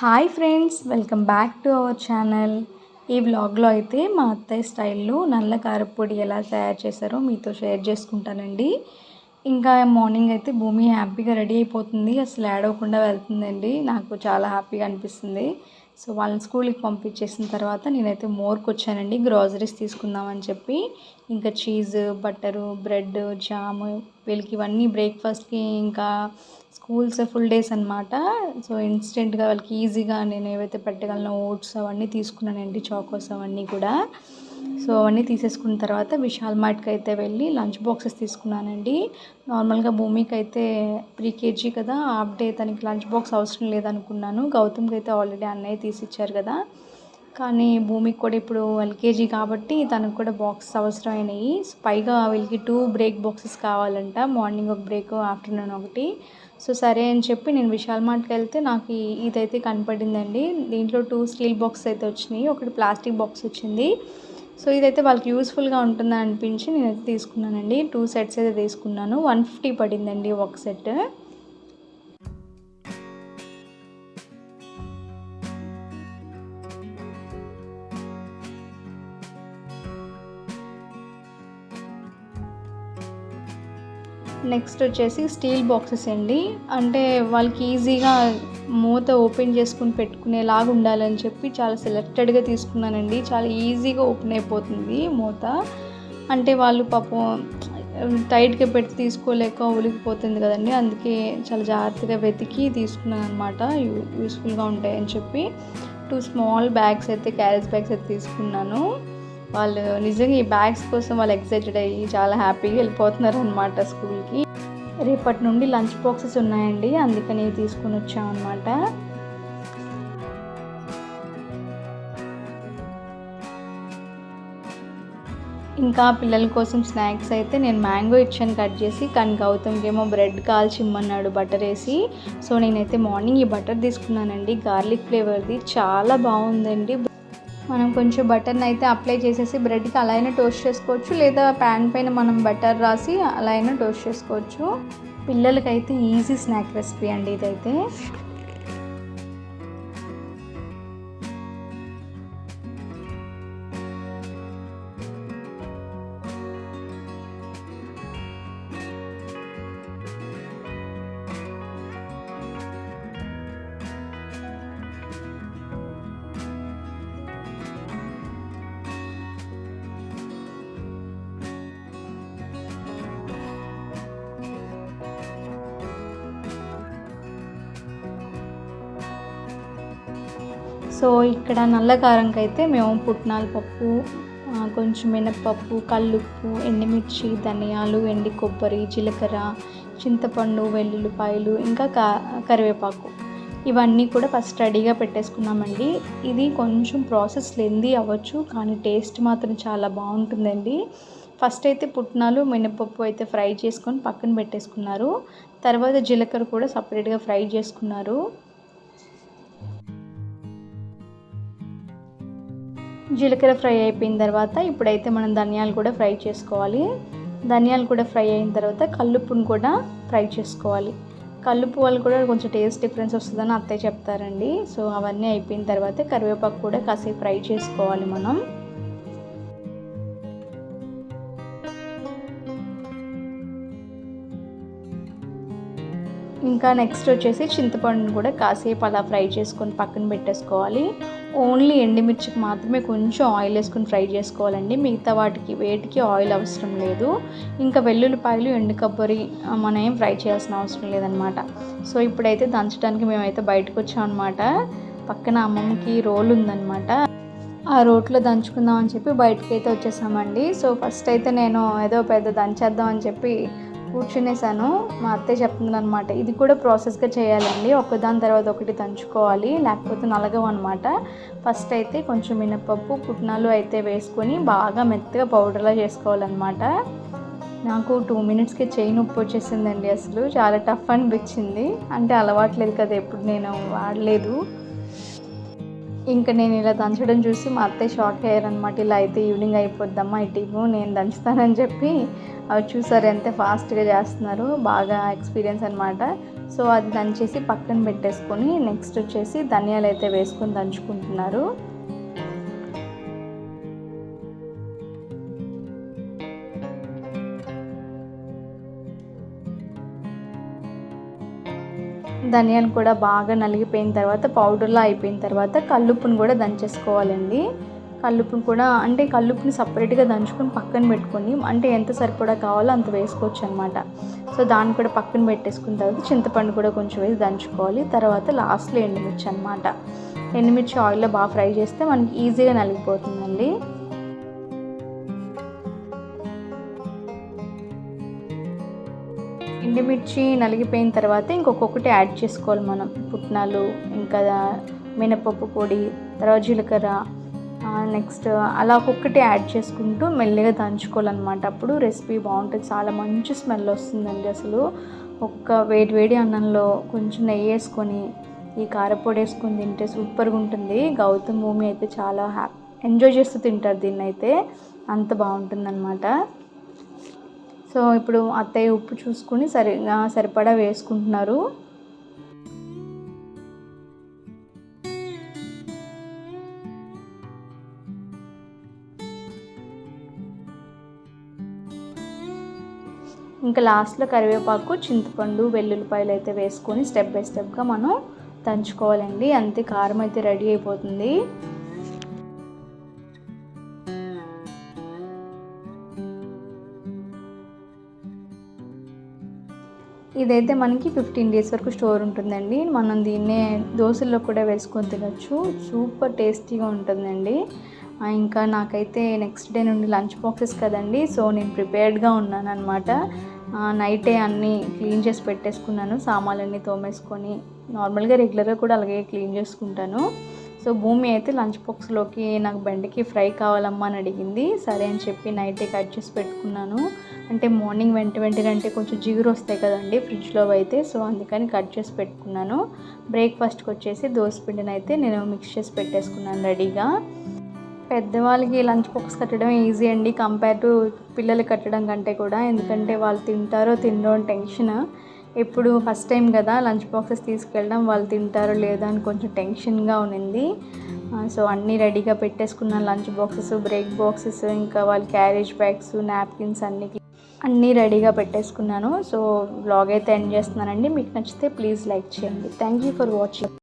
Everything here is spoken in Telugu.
Hi friends welcome back to our channel. ఈ వ్లాగ్లో అయితే మా అత్తయ్య స్టైల్లో నల్ల కారపొడి ఎలా తయారు చేశారో మీతో షేర్ చేసుకుంటానండి. ఇంకా మార్నింగ్ అయితే భూమి హ్యాపీగా రెడీ అయిపోతుంది. అసలు ఏడవకుండా వెళ్తుందండి. నాకు చాలా హ్యాపీగా అనిపిస్తుంది. సో వాళ్ళని స్కూల్కి పంపించేసిన తర్వాత నేనైతే మోర్కి వచ్చానండి. గ్రాసరీస్ తీసుకుందామని చెప్పి. ఇంకా చీజ్ బట్టరు బ్రెడ్ జామ్ వీళ్ళకి ఇవన్నీ బ్రేక్ఫాస్ట్కి ఇంకా స్కూల్స్ ఫుల్ డేస్ అనమాట సో ఇన్స్టెంట్గా వాళ్ళకి ఈజీగా నేను ఏవైతే పెట్టగలను ఓట్స్ అవన్నీ తీసుకున్నానండి చాకోస్ అవన్నీ కూడా. సో అవన్నీ తీసేసుకున్న తర్వాత విశాల్ మార్ట్కి అయితే వెళ్ళి లంచ్ బాక్సెస్ తీసుకున్నానండి. నార్మల్గా భూమికి అయితే త్రీ కేజీ కదా హాఫ్ డే తనకి లంచ్ బాక్స్ అవసరం లేదనుకున్నాను. గౌతమ్కి అయితే ఆల్రెడీ అన్నయ్య తీసి ఇచ్చారు కదా. కానీ భూమికి కూడా ఇప్పుడు ఎల్కేజీ కాబట్టి తనకు కూడా బాక్స్ అవసరమైనవి పైగా వీళ్ళకి టూ బ్రేక్ బాక్సెస్ కావాలంట మార్నింగ్ ఒక బ్రేక్ ఆఫ్టర్నూన్ ఒకటి. సో సరే అని చెప్పి నేను విశాల్ మార్ట్కి వెళ్తే నాకు ఇదైతే కనపడిందండి. దీంట్లో టూ స్టీల్ బాక్స్ అయితే వచ్చినాయి ఒకటి ప్లాస్టిక్ బాక్స్ వచ్చింది. సో ఇదైతే వాళ్ళకి యూస్ఫుల్గా ఉంటుందని అనిపించి నేనైతే తీసుకున్నానండి. టూ సెట్స్ అయితే తీసుకున్నాను. వన్ ఫిఫ్టీ పడిందండి ఒక సెట్. నెక్స్ట్ వచ్చేసి స్టీల్ బాక్సెస్ అండి. అంటే వాళ్ళకి ఈజీగా మూత ఓపెన్ చేసుకుని పెట్టుకునేలాగా ఉండాలని చెప్పి చాలా సెలెక్టెడ్గా తీసుకున్నానండి. చాలా ఈజీగా ఓపెన్ అయిపోతుంది మూత. అంటే వాళ్ళు పాపం టైట్గా పెట్టి తీసుకోలేక ఉలికిపోతుంది కదండి. అందుకే చాలా జాగ్రత్తగా వెతికి తీసుకున్నాను అనమాట యూస్ఫుల్గా ఉంటాయని చెప్పి. టూ స్మాల్ బ్యాగ్స్ అయితే క్యారేజ్ బ్యాగ్స్ అయితే తీసుకున్నాను. వాళ్ళు నిజంగా ఈ బ్యాగ్స్ కోసం వాళ్ళు ఎక్సైటెడ్ అయ్యి చాలా హ్యాపీగా వెళ్ళిపోతున్నారు అనమాట స్కూల్కి రేపటి నుండి లంచ్ బాక్సెస్ ఉన్నాయండి అందుకని తీసుకుని వచ్చామన్నమాట. ఇంకా పిల్లల కోసం స్నాక్స్ అయితే నేను మ్యాంగో ఇచ్చాను కట్ చేసి కానీ గౌతమ్కేమో బ్రెడ్ కాల్చి ఇమ్మన్నాడు బటర్ వేసి. సో నేనైతే మార్నింగ్ ఈ బటర్ తీసుకున్నానండి. గార్లిక్ ఫ్లేవర్ది చాలా బాగుందండి. మనం కొంచెం బటర్ని అయితే అప్లై చేసేసి బ్రెడ్కి అలా అయినా టోస్ట్ చేసుకోవచ్చు లేదా ప్యాన్ పైన మనం బటర్ రాసి అలా అయినా టోస్ట్ చేసుకోవచ్చు. పిల్లలకైతే ఈజీ స్నాక్ రెసిపీ అండి ఇదైతే. సో ఇక్కడ నల్ల కారంకి అయితే మేము పుట్నాల పప్పు కొంచెం మినప్పప్పు కల్లుప్పు ఎండుమిర్చి ధనియాలు ఎండి కొబ్బరి జీలకర్ర చింతపండు వెల్లుల్లిపాయలు ఇంకా కా కరివేపాకు. ఇవన్నీ కూడా ఫస్ట్ రెడీగా పెట్టేసుకున్నామండి. ఇది కొంచెం ప్రాసెస్ లెందీ అవ్వచ్చు కానీ టేస్ట్ మాత్రం చాలా బాగుంటుందండి. ఫస్ట్ అయితే పుట్నాలు మినపప్పు అయితే ఫ్రై చేసుకొని పక్కన పెట్టేసుకున్నారు. తర్వాత జీలకర్ర కూడా సపరేట్గా ఫ్రై చేసుకున్నారు. జీలకర్ర ఫ్రై అయిపోయిన తర్వాత ఇప్పుడైతే మనం ధనియాలు కూడా ఫ్రై చేసుకోవాలి. ధనియాలు కూడా ఫ్రై అయిన తర్వాత కల్లుప్పును కూడా ఫ్రై చేసుకోవాలి. కల్లుప్పు వల్ల కూడా కొంచెం టేస్ట్ డిఫరెన్స్ వస్తుందని అత్తయ్య చెప్తారండి. సో అవన్నీ అయిపోయిన తర్వాత కరివేపాకు కూడా కాసేపు ఫ్రై చేసుకోవాలి మనం. ఇంకా నెక్స్ట్ వచ్చేసి చింతపండును కూడా కాసేపు అలా ఫ్రై చేసుకొని పక్కన పెట్టేసుకోవాలి. ఓన్లీ ఎండుమిర్చికి మాత్రమే కొంచెం ఆయిల్ వేసుకొని ఫ్రై చేసుకోవాలండి. మిగతా వాటికి వేటికి ఆయిల్ అవసరం లేదు. ఇంకా వెల్లుల్లిపాయలు ఎండు కొబ్బరి మనం ఏం ఫ్రై చేయాల్సిన అవసరం లేదనమాట. సో ఇప్పుడైతే దంచడానికి మేమైతే బయటకు వచ్చామన్నమాట పక్కన అమ్మమ్మకి రోల్ ఉందన్నమాట. ఆ రోట్లో దంచుకుందాం అని చెప్పి బయటకు అయితే వచ్చేసామండి. సో ఫస్ట్ అయితే నేను ఏదో పెద్ద దంచేద్దాం అని చెప్పి కూర్చునేసాను. మా అత్తయ్య చెప్తుంది అనమాట ఇది కూడా ప్రాసెస్గా చేయాలండి. ఒకదాని తర్వాత ఒకటి దంచుకోవాలి. లేకపోతే నలగవు అనమాట ఫస్ట్ అయితే కొంచెం మినపప్పు పుట్నాలు అయితే వేసుకొని బాగా మెత్తగా పౌడర్లా చేసుకోవాలన్నమాట. నాకు టూ మినిట్స్కి చేయి నొప్పి వచ్చేసిందండి అసలు. చాలా టఫ్ అనిపించింది. అంటే అలవాట్లేదు కదా ఎప్పుడు నేను వాడలేదు. ఇంకా నేను ఇలా దంచడం చూసి మా అత్తయ్య షాక్ అయ్యారనమాట ఇలా అయితే ఈవినింగ్ అయిపోద్దమ్మా ఇటు నేను దంచుతానని చెప్పి. అవి చూసారు ఎంత ఫాస్ట్గా చేస్తున్నారు బాగా ఎక్స్పీరియన్స్ అనమాట సో అది దంచేసి పక్కన పెట్టేసుకొని నెక్స్ట్ వచ్చేసి ధనియాలు అయితే వేసుకొని దంచుకుంటున్నారు. ధనియాలు కూడా బాగా నలిగిపోయిన తర్వాత పౌడర్లా అయిపోయిన తర్వాత కల్లుప్పును కూడా దంచేసుకోవాలండి. కల్లుప్పును కూడా అంటే కల్లుప్పుని సపరేట్గా దంచుకొని పక్కన పెట్టుకొని అంటే ఎంత సరిపడా కావాలో అంత వేసుకోవచ్చు అనమాట సో దాన్ని కూడా పక్కన పెట్టేసుకున్న తర్వాత చింతపండు కూడా కొంచెం వేసి దంచుకోవాలి. తర్వాత లాస్ట్లో ఎండుమిర్చి అనమాట ఎండుమిర్చి ఆయిల్లో బాగా ఫ్రై చేస్తే మనకి ఈజీగా నలిగిపోతుందండి. ఎండుమిర్చి నలిగిపోయిన తర్వాత ఇంకొకటి యాడ్ చేసుకోవాలి మనం. పుట్నాలు ఇంకా మినపప్పు పొడి తర్వాత జీలకర్ర నెక్స్ట్ అలా ఒక్కొక్కటి యాడ్ చేసుకుంటూ మెల్లిగా దంచుకోవాలన్నమాట. అప్పుడు రెసిపీ బాగుంటుంది. చాలా మంచి స్మెల్ వస్తుందండి అసలు. ఒక్క వేడి వేడి అన్నంలో కొంచెం నెయ్యి వేసుకొని ఈ కారపొడి వేసుకొని తింటే సూపర్గా ఉంటుంది. గౌతమ్ భూమి అయితే చాలా హ్యాపీ ఎంజాయ్ చేస్తూ తింటారు దీన్ని అయితే అంత బాగుంటుందన్నమాట. సో ఇప్పుడు అత్తయ్య ఉప్పు చూసుకొని సరి సరిపడా వేసుకుంటున్నారు. ఇంకా లాస్ట్లో కరివేపాకు చింతపండు వెల్లుల్లిపాయలు అయితే వేసుకొని స్టెప్ బై స్టెప్గా మనం దంచుకోవాలండి. అంతే కారం అయితే రెడీ అయిపోతుంది. ఇదైతే మనకి ఫిఫ్టీన్ డేస్ వరకు స్టోర్ ఉంటుందండి. మనం దీన్నే దోశల్లో కూడా వేసుకొని తినచ్చు. సూపర్ టేస్టీగా ఉంటుందండి. ఇంకా నాకైతే నెక్స్ట్ డే నుండి లంచ్ బాక్సెస్ కదండి. సో నేను ప్రిపేర్డ్గా ఉన్నాను అనమాట నైటే అన్నీ క్లీన్ చేసి పెట్టేసుకున్నాను. సామాన్లన్నీ తోమేసుకొని నార్మల్గా రెగ్యులర్గా కూడా అలాగే క్లీన్ చేసుకుంటాను. సో భూమి అయితే లంచ్ బాక్స్లోకి నాకు బెండకి ఫ్రై కావాలమ్మా అని అడిగింది. సరే అని చెప్పి నైటే కట్ చేసి పెట్టుకున్నాను. అంటే మార్నింగ్ వెంట వెంటనే కొంచెం జిగురు వస్తాయి కదండి ఫ్రిడ్జ్లో అయితే సో అందుకని కట్ చేసి పెట్టుకున్నాను. బ్రేక్ఫాస్ట్కి వచ్చేసి పిండిని అయితే నేను మిక్స్ చేసి పెట్టేసుకున్నాను రెడీగా. పెద్దవాళ్ళకి లంచ్ బాక్స్ కట్టడం ఈజీ అండి కంపేర్ టు పిల్లలు కట్టడం కంటే కూడా. ఎందుకంటే వాళ్ళు తింటారో తినరో అని టెన్షన్. ఎప్పుడు ఫస్ట్ టైం కదా లంచ్ బాక్సెస్ తీసుకెళ్ళడం వాళ్ళు తింటారో లేదో అని కొంచెం టెన్షన్గా ఉన్నింది. సో అన్నీ రెడీగా పెట్టేసుకున్నాను లంచ్ బాక్సెస్ బ్రేక్ బాక్సెస్ ఇంకా వాళ్ళ క్యారేజ్ బ్యాగ్స్ నాప్కిన్స్ అన్ని అన్నీ రెడీగా పెట్టేసుకున్నాను. సో బ్లాగ్ అయితే ఎండ్ చేస్తున్నానండి. మీకు నచ్చితే ప్లీజ్ లైక్ చేయండి. Thank you for watching